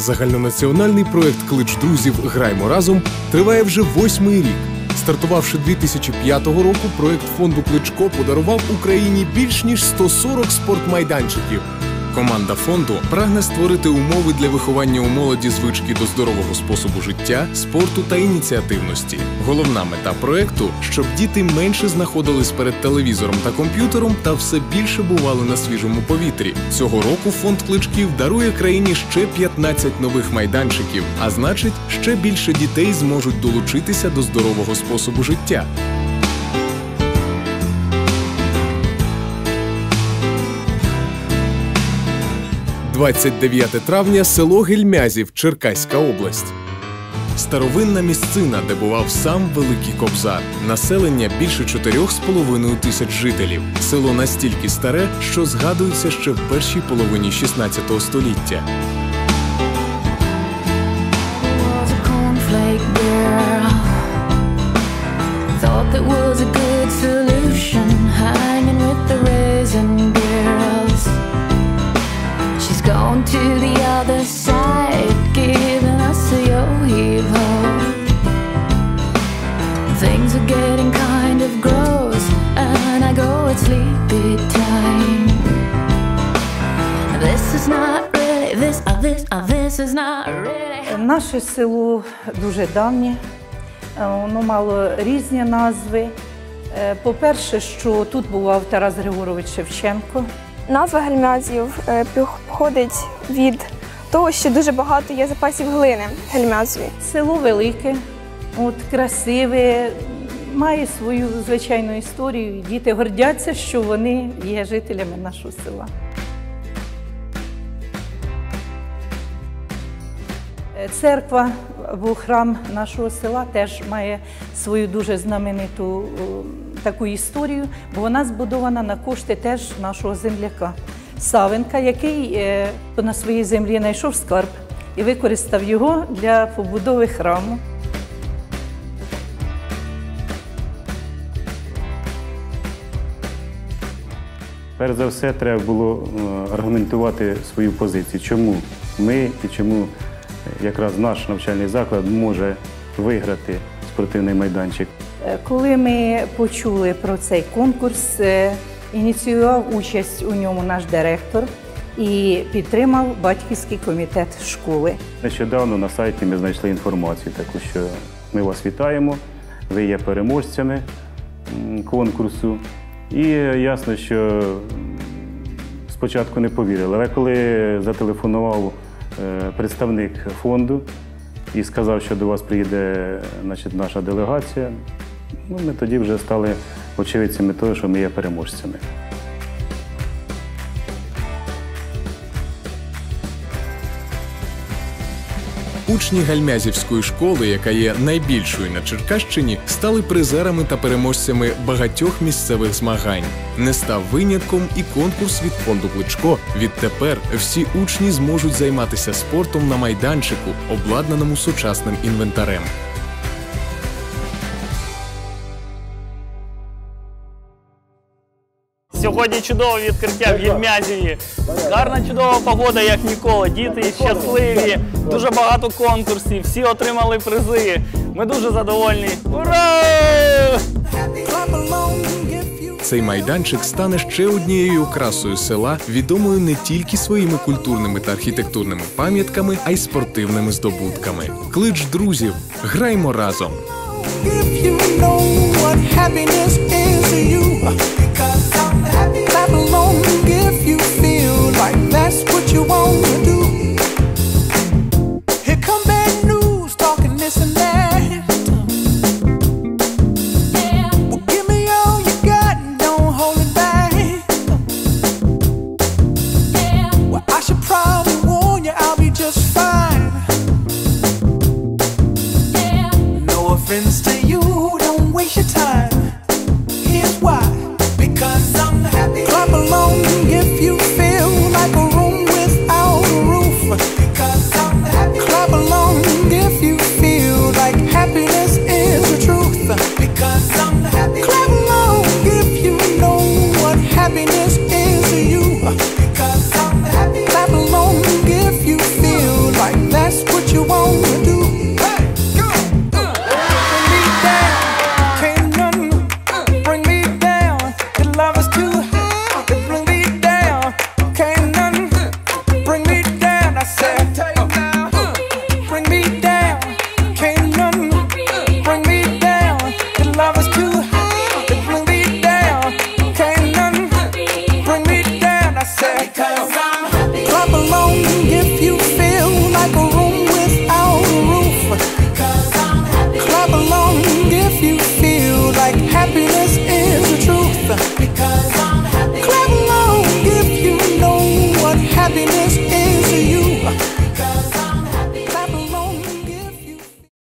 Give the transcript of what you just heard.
Загальнонаціональний проект Клич друзів Граймо разом триває вже восьмий рік. Стартувавши 2005 року, проект фонду Кличко подарував Україні більш ніж 140 спортмайданчиків. Команда фонду прагне створити умови для виховання у молоді звички до здорового способу життя, спорту та ініціативності. Головна мета проекту щоб діти менше знаходились перед телевізором та комп'ютером та все більше бували на свіжому повітрі. Цього року фонд кличків дарує країні ще 15 нових майданчиків, а значить, ще більше дітей зможуть долучитися до здорового способу життя. – 29 травня, село Гельмязів, Черкаська область. Старовинна місцина, де бував сам Великий Кобзар. Населення більше 4,5 тисяч жителів. Село настільки старе, що згадується ще в першій половині 16 століття. that was a to the other side, giving us a yo heave ho. Things are getting kind of gross, and I go at sleepy time. This is not really this, uh, this, uh, this is not really. Наше село дуже давнє, е, воно мало різні назви. Е, По-перше, що тут бував Тарас Григорович Шевченко. Назва гельмязів е, походить від того, що дуже багато є запасів глини гельмязові. Село велике, от, красиве, має свою звичайну історію. Діти гордяться, що вони є жителями нашого села. Церква або храм нашого села теж має свою дуже знамениту таку історію, бо вона збудована на кошти теж нашого земляка Савенка, який е, на своїй землі знайшов скарб і використав його для побудови храму. Перш за все, треба було е, аргументувати свою позицію, чому ми і чому е, якраз наш навчальний заклад може виграти спортивний майданчик. Е, Коли ми почули про цей конкурс, е, ініціював участь у ньому наш директор і підтримав батьківський комітет школи. Нещодавно на сайті ми знайшли інформацію, таку що ми вас вітаємо, ви є переможцями конкурсу. І ясно, що спочатку не повірили, але коли зателефонував представник фонду і сказав, що до вас приїде значить, наша делегація, ну, ми тоді вже стали очевидцями того, що ми є переможцями. Учні Гальмязівської школи, яка є найбільшою на Черкащині, стали призерами та переможцями багатьох місцевих змагань. Не став винятком і конкурс від фонду Кличко. Відтепер всі учні зможуть займатися спортом на майданчику, обладнаному сучасним інвентарем. Сьогодні чудове відкриття в Єрмязіві. Гарна чудова погода, як ніколи. Діти щасливі, дуже багато конкурсів, всі отримали призи. Ми дуже задовольні. Ура! Цей майданчик стане ще однією окрасою села, відомою не тільки своїми культурними та архітектурними пам'ятками, а й спортивними здобутками. Клич друзів, граймо разом. difference to you. Because I'm. Clap along if you feel like a room without a roof. Because I'm. Clap along if you feel like happiness is the truth.